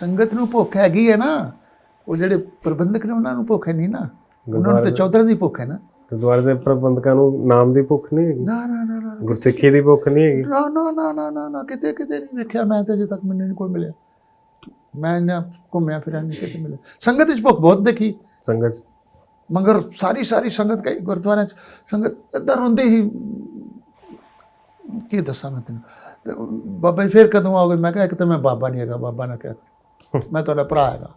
ਸੰਗਤ ਨੂੰ ਭੁੱਖ ਹੈਗੀ ਹੈ ਨਾ ਉਹ ਜਿਹੜੇ ਪ੍ਰਬੰਧਕ ਨੇ ਉਹਨਾਂ ਨੂੰ ਭੁੱਖ ਹੈ ਨਹੀਂ ਨਾ। ਉਹਨਾਂ ਨੂੰ ਤਾਂ ਚੌਧਰ ਦੀ ਭੁੱਖ ਹੈ ਨਾ। ਗੁਰਦੁਆਰੇ ਦੇ ਪ੍ਰਬੰਧਕਾਂ ਨੂੰ ਨਾਮ ਦੀ ਭੁੱਖ ਨਹੀਂ ਹੈਗੀ? ਨਾ ਨਾ ਨਾ ਨਾ ਗੁਰਸਿੱਖੀ ਦੀ ਭੁੱਖ ਨਹੀਂ ਹੈਗੀ? ਨਾ ਨਾ ਨਾ ਨਾ ਨਾ ਨਾ ਕਿਤੇ ਕਿਤੇ ਨਹੀਂ ਵੇਖਿਆ ਮੈਂ ਤਾਂ ਅਜੇ ਤੱਕ ਮੈਨੂੰ ਨਹੀਂ ਕੋਈ ਮਿਲਿਆ। ਮੈਂ ਨਾ ਘੁੰਮਿਆ ਫਿਰਿਆ ਨਹੀਂ ਕਿਤੇ ਮਿਲਿਆ। ਸੰਗਤ ਵਿੱਚ ਭੁੱਖ ਬਹੁਤ ਦੇਖੀ। ਸੰਗਤ। ਮਗਰ ਸਾਰੀ ਸਾਰੀ ਸੰਗਤ ਕਈ ਗੁਰਦੁਆਰਿਆਂ 'ਚ। ਸੰਗਤ ਇੱਦਾਂ ਰੋਂਦੀ ਹੀ ਕੀ ਦੱਸਾਂ ਮੈਂ ਤੈਨੂੰ? ਬਾਬਾ ਜੀ ਫਿਰ ਕਦੋਂ ਆਓਗੇ? ਮੈਂ ਕਿਹਾ ਇੱਕ ਤਾਂ ਮੈਂ ਬਾਬਾ ਨਹੀਂ ਹੈਗਾ ਬਾਬਾ ਨਾ ਕਿਹਾ। ਮੈਂ ਤੁਹਾਡਾ ਭਰਾ ਹੈਗਾ।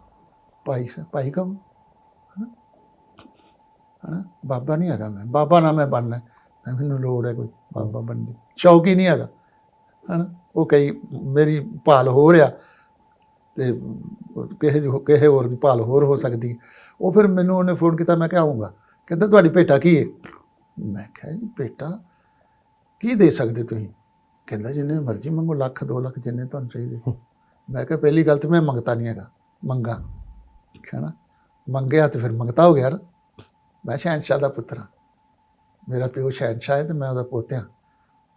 ਭਾਈ ਸਾਹਿਬ ਭਾਈ ਕਮ ਹਨਾ? ਬਾਬਾ ਨਹੀਂ ਹੈਗਾ ਮੈਂ। ਬਾਬਾ ਨਾ ਮੈਂ ਬਣਨਾ। ਮੈਂ ਮੈਨੂੰ ਲੋੜ ਹੈ ਕੋਈ ਬਾਬਾ ਬਣਨ ਦੀ। ਸ਼ੌਕ ਹੀ ਨਹੀਂ ਹੈਗਾ। ਹਨਾ? ਉਹ ਕਈ ਮੇਰੀ ਭਾਲ ਹੋ ਰਿਹਾ ਤੇ ਕਿਸੇ ਦੀ ਕਿਸੇ ਹੋਰ ਦੀ ਭਾਲ ਹੋਰ ਹੋ ਸਕਦੀ ਉਹ ਫਿਰ ਮੈਨੂੰ ਉਹਨੇ ਫੋਨ ਕੀਤਾ, ਮੈਂ ਕਿਹਾ ਆਉਂਗਾ ਕਹਿੰਦਾ, ਤੁਹਾਡੀ ਭੇਟਾ ਕੀ ਹੈ? ਮੈਂ ਕਿਹਾ, ਜੀ ਭੇਟਾ, ਕੀ ਦੇ ਸਕਦੇ ਤੁਸੀਂ? ਕਹਿੰਦਾ, ਜਿੰਨੇ ਮਰਜ਼ੀ ਮੰਗੋ, ਲੱਖ 2 ਲੱਖ ਜਿੰਨੇ ਤੁਹਾਨੂੰ ਚਾਹੀਦੇ। ਮੈਂ ਕਿਹਾ ਪਹਿਲੀ ਗੱਲ ਤੇ ਮੈਂ ਮੰਗਤਾ ਨਹੀਂ ਹੈਗਾ ਮੰਗਾ। ਕਹਿਣਾ ਮੰਗਿਆ ਤੇ ਫਿਰ ਮੰਗਤਾ ਹੋ ਗਿਆ ਨਾ। ਮੈਂ ਸ਼ਹਿਨਸ਼ਾਹ ਦਾ ਪੁੱਤਰ ਹਾਂ। ਮੇਰਾ ਪਿਓ ਸ਼ਹਿਨਸ਼ਾਹ ਹੈ ਤੇ ਮੈਂ ਉਹਦਾ ਪੁੱਤ ਹਾਂ।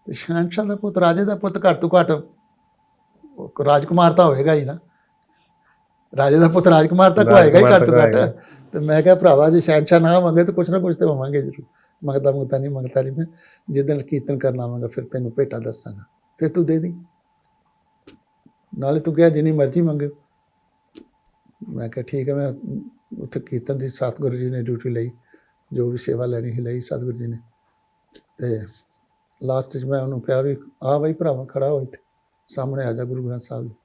ਤੇ ਸ਼ਹਿਨਸ਼ਾਹ ਦਾ ਪੁੱਤ ਰਾਜੇ ਦਾ ਪੁੱਤ ਘੱਟ ਤੋਂ ਘੱਟ ਉਹ ਰਾਜਕੁਮਾਰ ਤਾਂ ਹੋਏਗਾ ਹੀ ਨਾ। ਰਾਜੇ ਦਾ ਪੁੱਤ ਰਾਜਕੁਮਾਰ ਤਾਂ ਹੋਏਗਾ ਹੀ ਘੱਟ ਤੋਂ ਘੱਟ। ਤੇ ਮੈਂ ਕਿਹਾ ਭਰਾਵਾ ਜੇ ਸ਼ਹਿਨਸ਼ਾਹ ਨਾ ਮੰਗੇ ਤਾਂ ਕੁਛ ਨਾ ਕੁਛ ਤੇ ਹੋਵਾਂਗੇ ਜ਼ਰੂਰ। ਮੰਗਦਾ ਮੰਗਦਾ ਨਹੀਂ ਮੰਗਤਾ ਨਹੀਂ। ਮੈਂ ਜਿੱਦਣ ਕੀਰਤਨ ਕਰਨ ਆਵਾਂਗਾ ਫਿਰ ਤੈਨੂੰ ਭੇਟਾ ਦੱਸਾਂਗਾ। ਫਿਰ ਤੂੰ ਦੇ ਦੀ। ਨਾਲੇ ਤੂੰ ਕਿਹਾ ਜਿੰਨੀ ਮਰਜ਼ੀ ਮੰਗਿਓ। ਮੈਂ ਕਿਹਾ ਠੀਕ ਹੈ, ਮੈਂ ਉੱਥੇ ਕੀਰਤਨ ਦੀ ਸਤਿਗੁਰੂ ਜੀ ਨੇ ਡਿਊਟੀ ਲਈ, ਜੋ ਵੀ ਸੇਵਾ ਲੈਣੀ ਸੀ ਲਈ ਸਤਿਗੁਰੂ ਜੀ ਨੇ। ਤੇ ਲਾਸਟ 'ਚ ਮੈਂ ਉਹਨੂੰ ਕਿਹਾ ਵੀ, ਆ ਬਈ ਭਰਾਵਾ, ਖੜਾ ਹੋ ਇੱਥੇ, ਸਾਹਮਣੇ ਆ ਜਾ ਗੁਰੂ ਗ੍ਰੰਥ ਸਾਹਿਬ ਜੀ।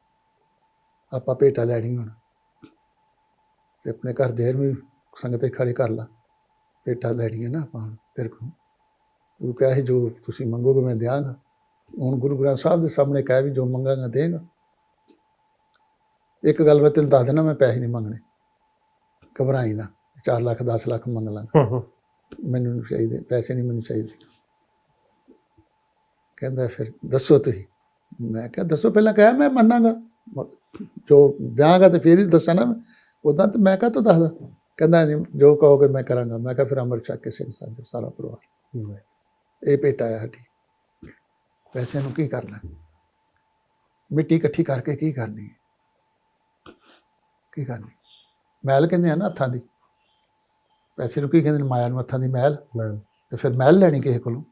ਆਪਾਂ ਭੇਟਾ ਲੈਣੀ ਹੁਣ। ਤੇ ਆਪਣੇ ਘਰ ਦੇਰ ਵੀ ਸੰਗਤੇ ਖੜੇ ਕਰ ਲਾ। ਭੇਟਾ ਲੈਣੀ ਹੈ ਨਾ ਆਪਾਂ ਤੇਰੇ ਕੋਲ। ਤੂੰ ਕਿਹਾ ਸੀ ਜੋ ਤੁਸੀਂ ਮੰਗੋਗੇ, ਮੈਂ ਦਿਆਂਗਾ। ਹੁਣ ਗੁਰੂ ਗ੍ਰੰਥ ਸਾਹਿਬ ਦੇ ਸਾਹਮਣੇ ਕਹਿ ਵੀ ਜੋ ਮੰਗਾਂਗਾ, ਦੇਗਾ। ਇੱਕ ਗੱਲ ਮੈਂ ਤੈਨੂੰ ਦੱਸ ਦੇਣਾ ਮੈਂ ਪੈਸੇ ਨਹੀਂ ਮੰਗਣੇ। ਘਬਰਾਈ ਨਾ 4 ਲੱਖ 10 ਲੱਖ ਮੰਗ ਲਾਂਗਾ। ਮੈਨੂੰ ਨਹੀਂ ਚਾਹੀਦੇ ਪੈਸੇ ਨਹੀਂ ਮੈਨੂੰ ਚਾਹੀਦੇ। ਕਹਿੰਦਾ ਫਿਰ ਦੱਸੋ ਤੁਸੀਂ। ਮੈਂ ਕਿਹਾ ਦੱਸੋ ਪਹਿਲਾਂ ਕਹਿਆ ਮੈਂ ਮੰਨਾਂਗਾ। ਜੋ ਜਾਗਾ ਤੇ ਫਿਰ ਹੀ ਦੱਸਾਂ ਨਾ ਉਦਾਂ ਤੇ ਮੈਂ ਕਾ ਤੂੰ ਦੱਸਦਾ? ਕਹਿੰਦਾ ਨਹੀਂ ਜੋ ਕਹੋਗੇ ਮੈਂ ਕਰਾਂਗਾ। ਮੈਂ ਕਿਹਾ ਫਿਰ ਅੰਮ੍ਰਿਤ ਛਕ ਕੇ ਸਿੰਘ ਸਾਹਿਬ ਸਾਰਾ ਪਰਿਵਾਰ। ਇਹ ਭੇਟਾ ਆ ਸਾਡੀ। ਪੈਸੇ ਨੂੰ ਕੀ ਕਰਨਾ? ਮਿੱਟੀ ਇਕੱਠੀ ਕਰਕੇ ਕੀ ਕਰਨੀ? ਹੈ ਕੀ ਕਰਨੀ? ਮਹਿਲ ਕਹਿੰਦੇ ਆ ਨਾ ਹੱਥਾਂ ਦੀ। ਪੈਸੇ ਨੂੰ ਕੀ ਕਹਿੰਦੇ ਨੇ? ਮਾਇਆ ਨੂੰ ਹੱਥਾਂ ਦੀ ਮਹਿਲ। ਤੇ ਫਿਰ ਮਹਿਲ ਲੈਣੀ ਕਿਸੇ ਕੋਲੋਂ।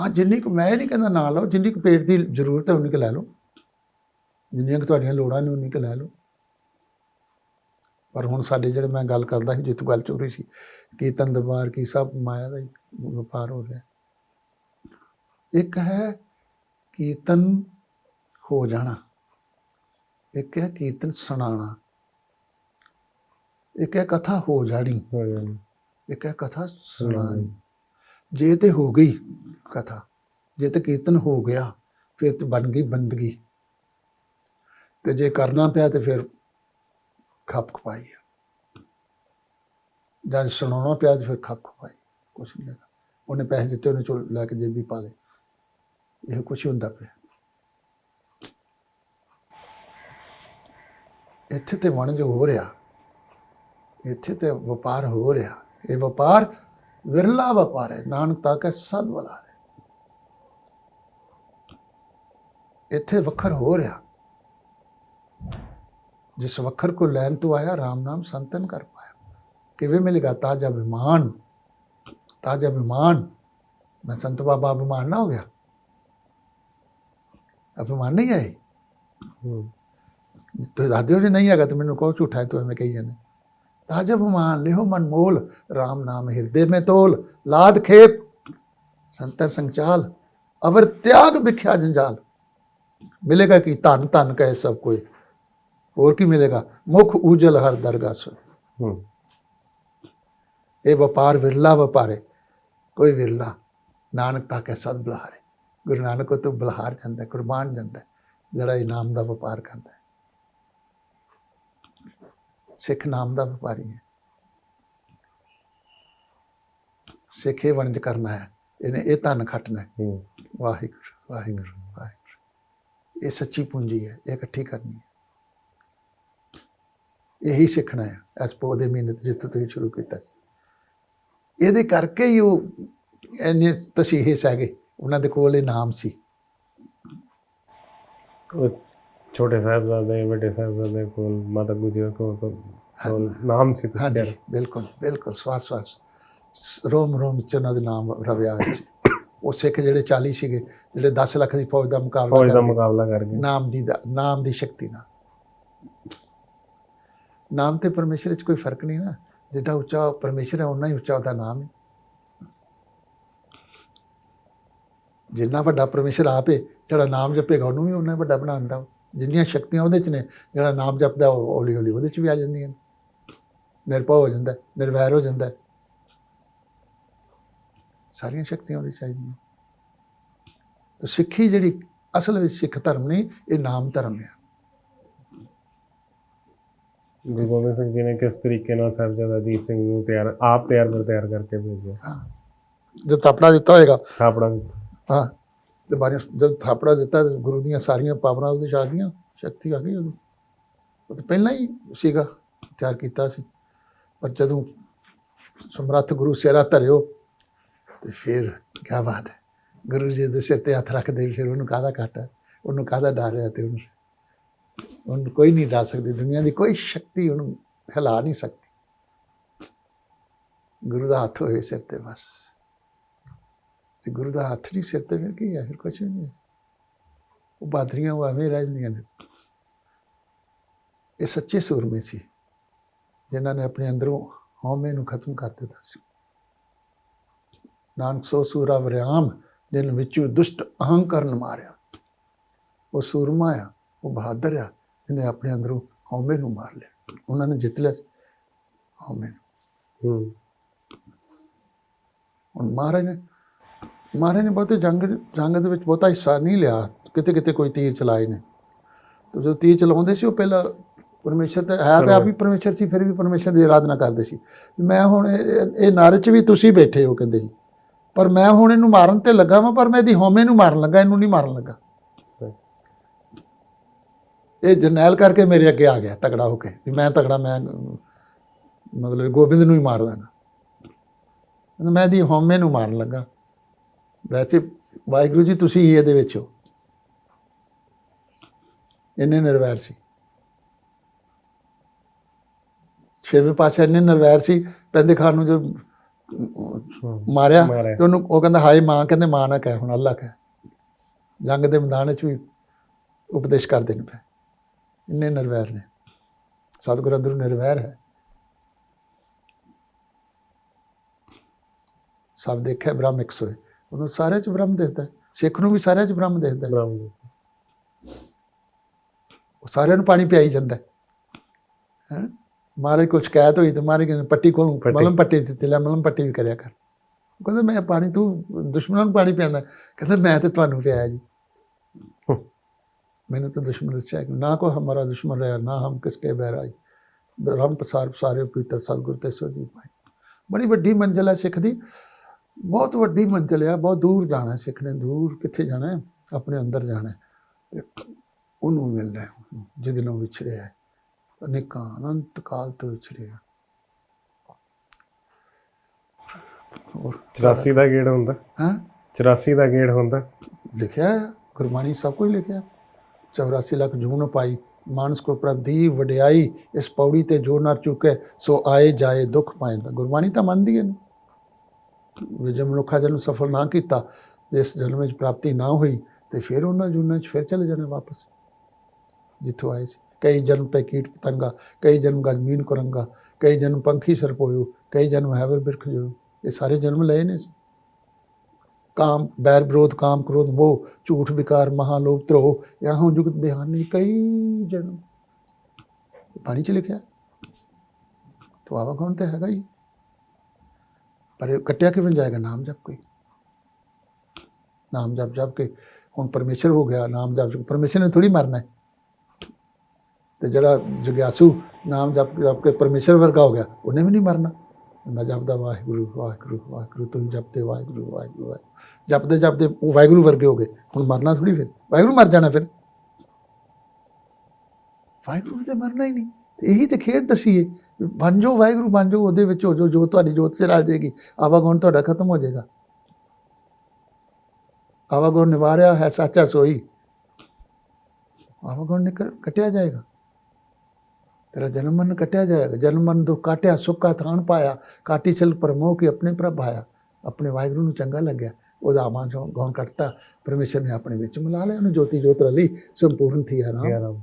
ਹਾਂ ਜਿੰਨੀ ਕੁ ਮੈਂ ਇਹ ਨਹੀਂ ਕਹਿੰਦਾ ਨਾ ਲਓ ਜਿੰਨੀ ਕੁ ਪੇਟ ਦੀ ਜ਼ਰੂਰਤ ਹੈ ਉਨੀ ਕੁ ਲੈ ਲਓ। ਜਿੰਨੀਆਂ ਕੁ ਤੁਹਾਡੀਆਂ ਲੋੜਾਂ ਨੇ ਉਨੀ ਕੁ ਲੈ ਲਓ। ਪਰ ਹੁਣ ਸਾਡੇ ਜਿਹੜੇ ਮੈਂ ਗੱਲ ਕਰਦਾ ਸੀ ਜਿੱਥੋਂ ਗੱਲ ਚੋਰੀ ਸੀ ਕੀਰਤਨ ਦਰਬਾਰ ਕੀ ਸਭ ਮਾਇਆ ਦਾ ਹੀ ਵਪਾਰ ਹੋ ਰਿਹਾ। ਇੱਕ ਹੈ ਕੀਰਤਨ ਹੋ ਜਾਣਾ। ਇੱਕ ਹੈ ਕੀਰਤਨ ਸੁਣਾਉਣਾ ਇੱਕ ਹੈ ਕਥਾ ਹੋ ਜਾਣੀ ਹੋ। ਜਾਣੀ ਇੱਕ ਹੈ ਕਥਾ ਸੁਣਾਈ ਜੇ ਤੇ ਹੋ ਗਈ ਕਥਾ ਜੇ ਤੇ ਕੀਰਤਨ ਹੋ ਗਿਆ ਫਿਰ ਤੇ ਬਣ ਗਈ ਬੰਦਗੀ। ਤੇ ਜੇ ਕਰਨਾ ਪਿਆ ਤੇ ਫਿਰ ਖੱਪ ਖਪਾਈ ਜਦ ਸੁਣਾਉਣਾ ਪਿਆ ਤੇ ਫਿਰ ਖੱਪ ਖਪਾਈ ਕੁਛ ਨਹੀਂ ਲੱਗਾ ਉਹਨੇ ਪੈਸੇ ਦਿੱਤੇ ਉਹਨੇ ਚੋਂ ਲੈ ਕੇ ਜੇਬੀ ਪਾ ਲਏ ਇਹ ਕੁਛ ਹੁੰਦਾ ਪਿਆ। ਇੱਥੇ ਤੇ ਵਣਜ ਹੋ ਰਿਹਾ। ਇੱਥੇ ਤੇ ਵਪਾਰ ਹੋ ਰਿਹਾ। ਇਹ ਵਪਾਰ ਵਿਰਲਾ ਵਪਾਰ ਹੈ। ਨਾਨਕ ਤਾਂ ਕਹ ਸਦ ਬਲਾ ਹੈ ਇੱਥੇ ਵਖਰ ਹੋ ਰਿਹਾ। ਜਿਸ ਵਖਰ ਕੋ ਲੈਣ ਤੋਂ ਆਇਆ RAM ਨਾਮ ਸੰਤਨ ਕਰ ਪਾਇਆ। ਕਿਵੇਂ ਮਿਲੇਗਾ? ਤਾਜਾ ਵਿਮਾਨ ਤਾਜਾ ਵਿਮਾਨ ਮੈਂ ਸੰਤ ਬਾਬਾ ਅਭਿਮਾਨ ਨਾ ਹੋ ਗਿਆ। ਅਭਿਮਾਨ ਨਹੀਂ ਆਏ? ਹੂੰ। ਤੁਸੀਂ ਦੱਸਦੇ ਹੋ ਜੇ ਨਹੀਂ ਹੈਗਾ ਤਾਂ ਮੈਨੂੰ ਕਹੋ ਝੂਠਾ ਹੈ ਤੂੰ ਐਵੇਂ ਕਹੀ ਜਾਂਦੇ। ਤਾਜਾ ਵਿਮਾਨ ਲਿਓ ਮਨ ਮੋਲ RAM ਨਾਮ ਹਿਰਦੇ में ਤੋਲ ਲਾਦ ਖੇਪ ਸੰਤਰ ਸੰਚਾਲ ਅਵਰ ਤਿਆਗ ਵਿਖਿਆ ਜੰਜਾਲ। ਮਿਲੇਗਾ ਕਿ ਧਨ ਧਨ ਕਹੇ ਸਭ ਕੋਈ ਹੋਰ ਕੀ ਮਿਲੇਗਾ? ਮੁਖ ਉਜਲ ਹਰ ਦਰਗਾਹ ਸੋ ਇਹ ਵਪਾਰ ਵਿਰਲਾ ਵਪਾਰ ਕੋਈ ਵਿਰਲਾ ਨਾਨਕ ਤਾਂ ਕਹ ਸਦ ਬਲਹਾਰੇ। ਗੁਰੂ ਨਾਨਕ ਕੋ ਤੋਂ ਬਲਹਾਰ ਜਾਂਦਾ ਕੁਰਬਾਨ ਜਾਂਦਾ ਜਿਹੜਾ ਇਨਾਮ ਦਾ ਵਪਾਰ ਕਰਦਾ। ਸਿੱਖ ਨਾਮ ਦਾ ਵਪਾਰੀ ਹੈ। ਸਿੱਖ ਵਣਜ ਕਰਨਾ ਹੈ ਇਹਨੇ ਇਹ ਧਨ ਖੱਟਣਾ ਹੈ। ਵਾਹਿਗੁਰੂ ਵਾਹਿਗੁਰੂ ਵਾਹਿਗੁਰੂ। ਇਹ ਸੱਚੀ ਪੂੰਜੀ ਹੈ ਇਹ ਇਕੱਠੀ ਕਰਨੀ ਹੈ। ਇਹੀ ਸਿੱਖਣਾ ਹੈ ਇਸ ਪੋ ਦੇ ਮਹੀਨੇ ਤੋਂ ਜਿੱਥੋਂ ਤੁਸੀਂ ਸ਼ੁਰੂ ਕੀਤਾ ਸੀ। ਇਹਦੇ ਕਰਕੇ ਹੀ ਉਹ ਇੰਨੇ ਤਸੀਹੇ ਸਹਿਗੇ ਉਹਨਾਂ ਦੇ ਕੋਲ ਇਹ ਨਾਮ ਸੀ। ਉਹ ਛੋਟੇ ਸਾਹਿਬਜ਼ਾਦੇ ਵੱਡੇ ਸਾਹਿਬਜ਼ਾਦੇ ਕੋਲ ਮਾਤਾ ਗੁਜਰ ਕੋਲ ਕੋਲ ਨਾਮ ਸੀ ਹਾਂਜੀ। ਬਿਲਕੁਲ ਬਿਲਕੁਲ ਸਵਾਸ ਸਵਾਸ। ਰੋਮ ਰੋਮ ਚ ਉਹਨਾਂ ਦੇ ਨਾਮ ਰਵਿਆ ਹੋਇਆ ਸੀ। ਉਹ ਸਿੱਖ ਜਿਹੜੇ 40 ਸੀਗੇ ਜਿਹੜੇ 10 ਲੱਖ ਦੀ ਫੌਜ ਦਾ ਮੁਕਾਬਲਾ ਫੌਜ ਦਾ ਮੁਕਾਬਲਾ ਕਰ ਗਏ ਨਾਮ ਦੀ ਨਾਮ ਦੀ ਸ਼ਕਤੀ ਨਾਲ। ਨਾਮ ਤੇ ਪਰਮੇਸ਼ਰ ਵਿੱਚ ਕੋਈ ਫ਼ਰਕ ਨਹੀਂ ਨਾ। ਜਿੱਡਾ ਉੱਚਾ ਪਰਮੇਸ਼ਰ ਹੈ ਉਨਾ ਹੀ ਉੱਚਾ ਉਹਦਾ ਨਾਮ ਹੈ। ਜਿੰਨਾ ਵੱਡਾ ਪਰਮੇਸ਼ਰ ਆਪੇ ਜਿਹੜਾ ਨਾਮ ਜਪੇਗਾ ਉਹਨੂੰ ਵੀ ਉਨਾ ਵੱਡਾ ਬਣਾਉਂਦਾ ਉਹ। ਜਿੰਨੀਆਂ ਸ਼ਕਤੀਆਂ ਉਹਦੇ ਚ ਨੇ ਜਿਹੜਾ ਨਾਮ ਜਪਦਾ ਉਹ ਹੌਲੀ ਹੌਲੀ ਉਹਦੇ ਚ ਵੀ ਆ ਜਾਂਦੀਆਂ ਨੇ। ਨਿਰਭਉ ਹੋ ਜਾਂਦਾ ਹੈ, ਨਿਰਵੈਰ ਹੋ ਜਾਂਦਾ। ਹੈ। ਸਾਰੀਆਂ ਸ਼ਕਤੀਆਂ ਉਹਦੇ ਚ ਆਈਆਂ। ਤਾਂ ਸਿੱਖੀ ਜਿਹੜੀ ਅਸਲ ਵਿੱਚ ਸਿੱਖ ਧਰਮ ਨਹੀਂ ਇਹ ਨਾਮ ਧਰਮ ਹੈ ਗੁਰੂ ਗੋਬਿੰਦ ਸਿੰਘ ਜੀ ਨੇ ਕਿਸ ਤਰੀਕੇ ਨਾਲ ਸਾਹਿਬਜ਼ਾਦਾ ਅਜੀਤ ਸਿੰਘ ਨੂੰ ਤਿਆਰ ਆਪ ਤਿਆਰ ਕਰ ਤਿਆਰ ਕਰਕੇ ਭੇਜਿਆ? ਜਦ ਥਾਪੜਾ ਦਿੱਤਾ ਹੋਏਗਾ। ਦਿੱਤਾ। ਹਾਂ। ਤੇ ਬਾਰੇ ਜਦ ਥਾਪੜਾ ਦਿੱਤਾ ਤੇ ਗੁਰੂ ਦੀਆਂ ਸਾਰੀਆਂ ਪਾਵਰਾਂ ਉਹਦੇ 'ਚ ਆ ਗਈਆਂ, ਸ਼ਕਤੀ ਆ ਗਈ ਉਹਦੀ। ਉਹ ਤਾਂ ਪਹਿਲਾਂ ਹੀ ਸੀਗਾ, ਤਿਆਰ ਕੀਤਾ ਸੀ। ਪਰ ਜਦੋਂ ਸਮਰੱਥ ਗੁਰੂ ਸਿਰਾ ਧਰਿਓ ਤੇ ਫਿਰ ਕੀ ਬਾਤ ਹੈ। ਗੁਰੂ ਜੀ ਦੇ ਸਿਰ ਤੇ ਹੱਥ ਰੱਖਦੇ ਫਿਰ ਉਹਨੂੰ ਕਾਹਦਾ ਘਾਟਾ ਉਹਨੂੰ ਕਾਹਦਾ ਡਰ ਹੈ ਤੇ ਉਹਨੂੰ ਉਹਨੂੰ ਕੋਈ ਨਹੀਂ ਡਰਾ ਸਕਦੀ। ਦੁਨੀਆ ਦੀ ਕੋਈ ਸ਼ਕਤੀ ਉਹਨੂੰ ਹਿਲਾ ਨਹੀਂ ਸਕਦੀ। ਗੁਰੂ ਦਾ ਹੱਥ ਹੋਵੇ ਸਿਰ ਤੇ ਬਸ। ਤੇ ਗੁਰੂ ਦਾ ਹੱਥ ਨਹੀਂ ਸਿਰ ਤੇ ਫਿਰ ਕੀ ਹੈ? ਫਿਰ ਕੁਛ ਵੀ ਨਹੀਂ ਹੈ। ਉਹ ਬਾਦਰੀਆਂ ਉਹ ਐਵੇਂ ਰਹਿ ਜਾਂਦੀਆਂ ਨੇ। ਇਹ ਸੱਚੇ ਸੂਰਮੇ ਸੀ ਜਿਨ੍ਹਾਂ ਨੇ ਆਪਣੇ ਅੰਦਰੋਂ ਹਉਮੈ ਨੂੰ ਖਤਮ ਕਰ ਦਿੱਤਾ ਸੀ। ਨਾਨਕ ਸੋ ਸੂਰਾ ਵਰਿਆਮ ਜਿਨ ਵਿੱਚੋਂ ਦੁਸ਼ਟ ਅਹੰਕਾਰ ਮਾਰਿਆ। ਉਹ ਸੂਰਮਾ ਆ ਉਹ ਬਹਾਦਰ ਆ ਜਿਹਨੇ ਆਪਣੇ ਅੰਦਰੋਂ ਹਉਮੈ ਨੂੰ ਮਾਰ ਲਿਆ। ਉਹਨਾਂ ਨੇ ਜਿੱਤ ਲਿਆ ਹਉਮੈ ਨੂੰ। ਹੂੰ। ਹੁਣ ਮਹਾਰਾਜ ਨੇ ਮਹਾਰਾਜ ਨੇ ਬਹੁਤੇ ਜੰਗ ਜੰਗ ਦੇ ਵਿੱਚ ਬਹੁਤਾ ਹਿੱਸਾ ਨਹੀਂ ਲਿਆ ਕਿਤੇ ਕਿਤੇ ਕੋਈ ਤੀਰ ਚਲਾਏ ਨੇ। ਤੇ ਜਦੋਂ ਤੀਰ ਚਲਾਉਂਦੇ ਸੀ, ਉਹ ਪਹਿਲਾਂ ਪਰਮੇਸ਼ਰ ਤੇ ਹੈ ਤਾਂ ਆਪ ਹੀ ਪਰਮੇਸ਼ਰ ਸੀ, ਫਿਰ ਵੀ ਪਰਮੇਸ਼ਰ ਦੀ ਆਰਾਧਨਾ ਕਰਦੇ ਸੀ। ਮੈਂ ਹੁਣ ਇਹ ਇਹ 'ਚ ਵੀ ਤੁਸੀਂ ਬੈਠੇ ਹੋ, ਕਹਿੰਦੇ ਸੀ। ਪਰ ਮੈਂ ਹੁਣ ਇਹਨੂੰ ਮਾਰਨ ਤੇ ਲੱਗਾ ਵਾਂ, ਪਰ ਮੈਂ ਇਹਦੀ ਹਉਮੈ ਨੂੰ ਮਾਰਨ ਲੱਗਾ, ਇਹਨੂੰ ਨਹੀਂ ਮਾਰਨ ਲੱਗਾ। ਇਹ ਜਰਨੈਲ ਕਰਕੇ ਮੇਰੇ ਅੱਗੇ ਆ ਗਿਆ ਤਗੜਾ ਹੋ ਕੇ। ਵੀ ਮੈਂ ਤਗੜਾ ਮੈਂ ਮਤਲਬ ਗੋਬਿੰਦ ਨੂੰ ਹੀ ਮਾਰ ਦਾਂਗਾ। ਮੈਂ ਦੀ ਹਉਮੈ ਨੂੰ ਮਾਰਨ ਲੱਗਾ। ਵੈਸੇ ਵਾਹਿਗੁਰੂ ਜੀ ਤੁਸੀਂ ਹੀ ਇਹਦੇ ਵਿੱਚ ਹੋ। ਇੰਨੇ ਨਿਰਵੈਰ ਸੀ। ਛੇਵੇਂ ਪਾਤਸ਼ਾਹ ਇੰਨੇ ਨਿਰਵੈਰ ਸੀ ਪੈਂਦੇ ਖਾਨ ਨੂੰ ਜਦ ਮਾਰਿਆ। ਤੇ ਉਹਨੂੰ ਉਹ ਕਹਿੰਦਾ ਹਾਏ ਮਾਂ ਕਹਿੰਦੇ ਮਾਂ ਨਾ ਕਹਿ ਹੁਣ ਅੱਲਾ ਕਹਿ। ਜੰਗ ਦੇ ਮੈਦਾਨ ਵਿੱਚ ਵੀ ਉਪਦੇਸ਼ ਕਰਦੇ ਨੇ ਪਏ। ਇੰਨੇ ਨਿਰਵੈਰ ਨੇ। ਸਤਿਗੁਰ ਅੰਦਰੋਂ ਨਿਰਵੈਰ ਹੈ। ਸਭ ਦੇਖਿਆ ਬ੍ਰਹਮ ਇੱਕ ਸੋਏ। ਉਹਨੂੰ ਸਾਰੇ ਚ ਬ੍ਰਹਮ ਦਿਖਦਾ ਹੈ। ਸਿੱਖ ਨੂੰ ਵੀ ਸਾਰਿਆਂ ਚ ਬ੍ਰਹਮ ਜੀ। ਉਹ ਸਾਰਿਆਂ ਨੂੰ ਪਾਣੀ ਪਿਆਈ ਜਾਂਦਾ ਹੈ? ਮਹਾਰਾਜ ਕੋਲ ਸ਼ਿਕਾਇਤ ਹੋਈ ਤੇ ਮਹਾਰਾਜ ਕਹਿੰਦੇ ਪੱਟੀ ਕੋਲ। ਮਲਮ ਪੱਟੀ ਦਿੱਤੀ ਲੈ ਮਲਮ ਪੱਟੀ ਵੀ ਕਰਿਆ ਕਰ ਉਹ ਕਹਿੰਦਾ ਮੈਂ ਪਾਣੀ ਤੂੰ ਦੁਸ਼ਮਣਾਂ ਨੂੰ ਪਾਣੀ ਪਿਆਣਾ ਕਹਿੰਦਾ ਮੈਂ ਤੇ ਤੁਹਾਨੂੰ ਪਿਆਇਆ ਜੀ। ਮੈਨੂੰ ਤਾਂ ਦੁਸ਼ਮਣ ਦੱਸਿਆ ਕਿ ਨਾ ਕੋ ਹਮਾਰਾ ਦੁਸ਼ਮਣ ਰਹਾ ਨਾ ਹਮ ਕਿਸਕੇ ਬਹਿਰਾਈ ਬ੍ਰਹਮ ਪ੍ਰਸਾਰ ਸਾਰੇ ਪੀਤਰ ਸਤਿਗੁਰ ਤੇ ਸੋ ਜੀ ਭਾਈ ਬੜੀ ਵੱਡੀ ਮੰਜ਼ਿਲ ਹੈ ਸਿੱਖ ਦੀ ਬਹੁਤ ਵੱਡੀ ਮੰਜ਼ਿਲ ਹੈ ਬਹੁਤ ਦੂਰ ਜਾਣਾ ਹੈ ਸਿੱਖ ਨੇ ਦੂਰ ਕਿੱਥੇ ਜਾਣਾ ਹੈ? ਆਪਣੇ ਅੰਦਰ ਜਾਣਾ ਹੈ। ਉਹਨੂੰ ਮਿਲਣਾ ਹੈ ਜਿਹਦੇ ਨਾਲ ਵਿਛੜਿਆ ਹੈ। ਅਨੇਕਾਂ ਅਨੰਤ ਕਾਲ ਤੋਂ ਵਿਛੜਿਆ। ਹੋਰ। 84 ਦਾ ਗੇੜ ਹੁੰਦਾ। ਹਾਂ? 84 ਦਾ ਗੇੜ ਹੁੰਦਾ। ਲਿਖਿਆ ਗੁਰਬਾਣੀ ਸਭ ਕੁਝ ਲਿਖਿਆ 84 ਲੱਖ ਜੂਨ ਪਾਈ ਮਾਨਸ ਕੋ ਪ੍ਰਭਦੀ ਵਡਿਆਈ ਇਸ ਪੌੜੀ ਤੇ ਜੋ ਨਰ ਚੁੱਕੇ ਸੋ ਆਏ ਜਾਏ ਦੁੱਖ ਪਾਇੰਦਾ ਗੁਰਬਾਣੀ ਤਾਂ ਮੰਨਦੀ ਹੈ ਵੀ ਜੇ ਮਨੁੱਖਾ ਜਨਮ ਸਫਲ ਨਾ ਕੀਤਾ ਇਸ ਜਨਮ ਵਿੱਚ ਪ੍ਰਾਪਤੀ ਨਾ ਹੋਈ, ਤੇ ਫਿਰ ਉਹਨਾਂ ਜੁਨਾਂ 'ਚ ਫਿਰ ਚਲੇ ਜਾਣਾ ਵਾਪਸ। ਜਿੱਥੋਂ ਆਏ ਸੀ। ਕਈ ਜਨਮ ਤੇ ਕੀਟ ਪਤੰਗਾ, ਕਈ ਜਨਮ ਗਜਮੀਨ ਕਰੰਗਾ, ਕਈ ਜਨਮ ਪੰਖੀ ਸਰਪੋਇਓ, ਕਈ ਜਨਮ ਹੈਵਰ ਬਿਰਖ ਜੋ, ਇਹ ਸਾਰੇ ਜਨਮ ਲਏ ਨੇ ਕਾਮ, ਬੈਰ ਵਿਰੋਧ, ਕਾਮ ਕ੍ਰੋਧ, ਮੋਹ, ਝੂਠ, ਵਿਕਾਰ, ਮਹਾਲੋਭ ਤ੍ਰੋਹ ਯਹਾਂ ਜੁਗਤ ਬਿਹਾਨੇ ਕਈ ਜਨਮ। ਪਾਣੀ ਚ ਲਿਖਿਆ। ਤੋ ਆਵਾ ਕੌਣ ਤੇ ਹੈਗਾ ਹੀ ਪਰ ਕੱਟਿਆ ਕਿਵੇਂ ਜਾਏਗਾ? ਨਾਮ ਜਪ ਕੇ ਨਾਮ ਜਪ ਜਪ ਕੇ ਹੁਣ ਪਰਮੇਸ਼ਰ ਹੋ ਗਿਆ, ਨਾਮ ਜਪ ਪਰਮੇਸ਼ਰ ਨੇ ਥੋੜੀ ਮਰਨਾ ਹੈ। ਤੇ ਜਿਹੜਾ ਜਗਿਆਸੂ ਨਾਮ ਜਪ ਜਪ ਕੇ ਪਰਮੇਸ਼ਰ ਵਰਗਾ ਹੋ ਗਿਆ, ਉਹਨੇ ਵੀ ਨਹੀਂ ਮਰਨਾ। ਮੈਂ ਜਪਦਾ ਵਾਹਿਗੁਰੂ ਵਾਹਿਗੁਰੂ ਵਾਹਿਗੁਰੂ, ਤੂੰ ਜਪਦੇ ਵਾਹਿਗੁਰੂ ਵਾਹਿਗੁਰੂ ਜਪਦੇ ਜਪਦੇ ਉਹ ਵਾਹਿਗੁਰੂ ਵਰਗੇ ਹੋ ਗਏ। ਹੁਣ ਮਰਨਾ ਥੋੜੀ ਫਿਰ। ਵਾਹਿਗੁਰੂ ਮਰ ਜਾਣਾ ਫਿਰ। ਵਾਹਿਗੁਰੂ ਤੇ ਮਰਨਾ ਹੀ ਨਹੀਂ। ਇਹੀ ਤੇ ਖੇਡ ਦਸੀਏ ਬਣ ਜਾਓ, ਵਾਹਿਗੁਰੂ ਬਣ ਜਾਓ, ਉਹਦੇ ਵਿੱਚ ਹੋ ਜਾਓ, ਜੋ ਤੁਹਾਡੀ ਜੋਤ ਚ ਰਲ ਜਾਏਗੀ, ਆਵਾਗੁਣ ਤੁਹਾਡਾ ਖਤਮ ਹੋ ਜਾਏਗਾ। ਆਵਾਗੁਣ ਨਿਵਾਰਿਆ ਹੈ, ਸੱਚਾ ਸੋਈ। ਆਵਾਗੁਣ ਨਿਕਲ, ਕਟਿਆ ਜਾਏਗਾ। ਤੇਰਾ ਜਨਮ ਮਨ ਕਟਿਆ ਜਾਏਗਾ। ਜਨਮ ਮਨ ਦੁੱਖ ਕਾਟਿਆ ਸੁੱਕਾ ਥਾਣ ਪਾਇਆ। ਕਾਟੀ ਛਲ ਪਰਮੋਹ ਕੀ ਆਪਣੇ ਪ੍ਰਭ ਆਇਆ। ਆਪਣੇ ਵਾਹਿਗੁਰੂ ਨੂੰ ਚੰਗਾ ਲੱਗਿਆ। ਉਹਦਾ ਆਵਾਂ ਚੋਂ ਗੌਣ ਕੱਟਤਾ। ਪਰਮੇਸ਼ਰ ਨੇ ਆਪਣੇ ਵਿੱਚ ਮਿਲਾ ਲਿਆ, ਉਹਨੂੰ ਜੋਤੀ ਜੋਤ ਰਲੀ, ਸੰਪੂਰਨ ਥੀ ਆਰਾਮ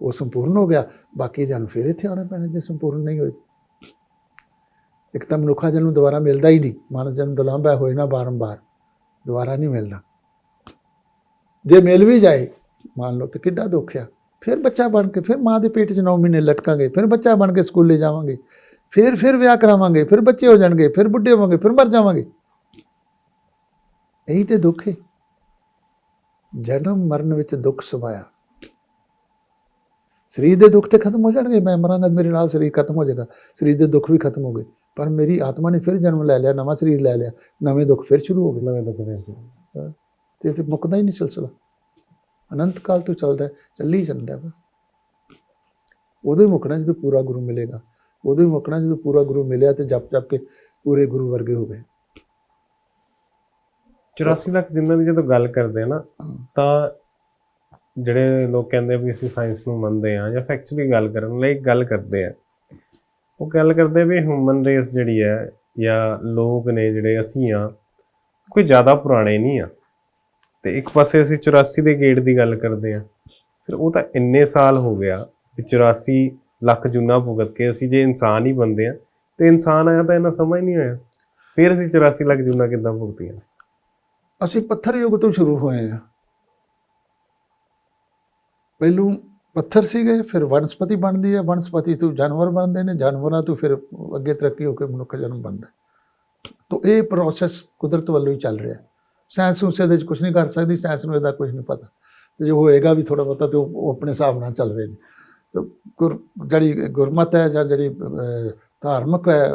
ਉਹ ਸੰਪੂਰਨ ਹੋ ਗਿਆ, ਬਾਕੀ ਦੇ ਫਿਰ ਇੱਥੇ ਆਉਣਾ ਪੈਣਾ, ਜੇ ਸੰਪੂਰਨ ਨਹੀਂ ਹੋਏ। ਇੱਕ ਤਾਂ ਮਨੁੱਖਾ ਜਨਮ ਦੁਬਾਰਾ ਮਿਲਦਾ ਹੀ ਨਹੀਂ। ਮਾਨਵ ਜਨਮ ਦੁਲਾਂਭਾ ਹੋਏ ਨਾ ਬਾਰੰਬਾਰ, ਦੁਬਾਰਾ ਨਹੀਂ ਮਿਲਣਾ। ਜੇ ਮਿਲ ਵੀ ਜਾਏ, ਮੰਨ ਲਓ ਤੇ ਕਿੱਡਾ ਦੁੱਖ ਆ। ਫਿਰ ਬੱਚਾ ਬਣ ਕੇ, ਫਿਰ ਮਾਂ ਦੇ ਪੇਟ 'ਚ 9 ਮਹੀਨੇ ਲਟਕਾਂਗੇ, ਫਿਰ ਬੱਚਾ ਬਣ ਕੇ ਸਕੂਲੇ ਜਾਵਾਂਗੇ, ਫਿਰ ਫਿਰ ਵਿਆਹ ਕਰਾਵਾਂਗੇ, ਫਿਰ ਬੱਚੇ ਹੋ ਜਾਣਗੇ, ਫਿਰ ਬੁੱਢੇ ਹੋਵਾਂਗੇ, ਫਿਰ ਮਰ ਜਾਵਾਂਗੇ। ਇਹੀ ਤੇ ਦੁੱਖ ਹੈ ਜਨਮ ਮਰਨ ਵਿੱਚ ਦੁੱਖ ਸਮਾਇਆ ਸਰੀਰ ਦੇ ਦੁੱਖ ਤੇ ਖਤਮ ਹੋ ਜਾਣਗੇ ਮੈਂ ਮਰਾਂਗਾ ਮੇਰੇ ਨਾਲ ਸਰੀਰ ਖਤਮ ਹੋ ਜਾਏਗਾ। ਸਰੀਰ ਦੇ ਦੁੱਖ ਵੀ ਖਤਮ ਹੋ ਗਏ। ਪਰ ਮੇਰੀ ਆਤਮਾ ਨੇ ਫਿਰ ਜਨਮ ਲੈ ਲਿਆ ਨਵਾਂ ਸਰੀਰ ਲੈ ਲਿਆ ਨਵੇਂ ਦੁੱਖ ਫਿਰ ਸ਼ੁਰੂ ਹੋ ਗਏ। ਨਵੇਂ ਦੁੱਖ ਦੇ ਸੀ ਤੇ ਤੇ ਮੁੱਕਦਾ ਹੀ ਨਹੀਂ ਸਿਲਸਿਲਾ। ਅਨੰਤ ਕਾਲ ਤੋਂ ਚੱਲਦਾ ਹੈ, ਚੱਲੀ ਜਾਂਦਾ ਹੈ। ਉਦੋਂ ਹੀ ਮੁੱਕਣਾ ਜਦੋਂ ਪੂਰਾ ਗੁਰੂ ਮਿਲੇਗਾ ਉਦੋਂ ਹੀ ਮੁੱਕਣਾ ਜਦੋਂ ਪੂਰਾ ਗੁਰੂ ਮਿਲਿਆ ਤੇ ਜਪ ਜਪ ਕੇ ਪੂਰੇ ਗੁਰੂ ਵਰਗੇ ਹੋ ਗਏ। 84 ਲੱਖ ਜਿੰਨਾਂ ਦੀ ਜਦੋਂ ਗੱਲ ਕਰਦੇ ਆ ਨਾ ਤਾਂ ਜਿਹੜੇ ਲੋਕ ਕਹਿੰਦੇ ਵੀ ਅਸੀਂ ਸਾਇੰਸ ਨੂੰ ਮੰਨਦੇ ਆ ਜਾਂ ਫੈਕਚੁਅਲੀ ਗੱਲ ਕਰਨ ਲਈ ਗੱਲ ਕਰਦੇ ਆ, ਉਹ ਗੱਲ ਕਰਦੇ ਵੀ ਹਿਊਮਨ ਰੇਸ ਜਿਹੜੀ ਹੈ ਜਾਂ ਲੋਕ ਨੇ ਜਿਹੜੇ ਅਸੀਂ ਆ ਕੋਈ ਜ਼ਿਆਦਾ ਪੁਰਾਣੇ ਨਹੀਂ ਆ। ਤੇ ਇੱਕ ਪਾਸੇ ਅਸੀਂ 84 ਦੇ ਗੇਟ ਦੀ ਗੱਲ ਕਰਦੇ ਆ ਫਿਰ ਉਹ ਤਾਂ ਇੰਨੇ ਸਾਲ ਹੋ ਗਿਆ ਵੀ 84 ਲੱਖ ਜੁਨਾ ਭੁਗਤ ਕੇ ਅਸੀਂ ਜੇ ਇਨਸਾਨ ਹੀ ਬੰਦੇ ਆ ਤੇ ਇਨਸਾਨ ਆਇਆ ਤਾਂ ਇਹਨਾਂ ਸਮਾਂ ਨਹੀਂ ਆਇਆ। ਫਿਰ ਅਸੀਂ 84 ਲੱਖ ਜੁਨਾ ਕਿੱਦਾਂ ਭੁਗਤੀਆਂ? ਅਸੀਂ ਪੱਥਰ ਯੁੱਗ ਤੋਂ ਸ਼ੁਰੂ ਹੋਏ ਆ ਪਹਿਲੂ ਪੱਥਰ ਸੀਗੇ, ਫਿਰ ਵਨਸਪਤੀ ਬਣਦੀ ਹੈ, ਵਨਸਪਤੀ ਤੋਂ ਜਾਨਵਰ ਬਣਦੇ ਨੇ, ਜਾਨਵਰਾਂ ਤੋਂ ਫਿਰ ਅੱਗੇ ਤਰੱਕੀ ਹੋ ਕੇ ਮਨੁੱਖ ਜਨਮ ਬਣਦਾ ਤਾਂ ਇਹ ਪ੍ਰੋਸੈਸ ਕੁਦਰਤ ਵੱਲੋਂ ਹੀ ਚੱਲ ਰਿਹਾ ਸਾਇੰਸ ਉਸੇ ਦੇ ਵਿੱਚ ਕੁਝ ਨਹੀਂ ਕਰ ਸਕਦੀ ਸਾਇੰਸ ਨੂੰ ਇਹਦਾ ਕੁਝ ਨਹੀਂ ਪਤਾ। ਤੇ ਜੋ ਹੋਏਗਾ ਵੀ ਥੋੜਾ ਬਹੁਤਾ ਤੇ ਉਹ ਆਪਣੇ ਹਿਸਾਬ ਨਾਲ ਚੱਲ ਰਹੇ ਨੇ। ਤੇ ਗੁਰ, ਜਿਹੜੀ ਗੁਰਮਤ ਹੈ ਜਾਂ ਜਿਹੜੀ ਧਾਰਮਿਕ ਹੈ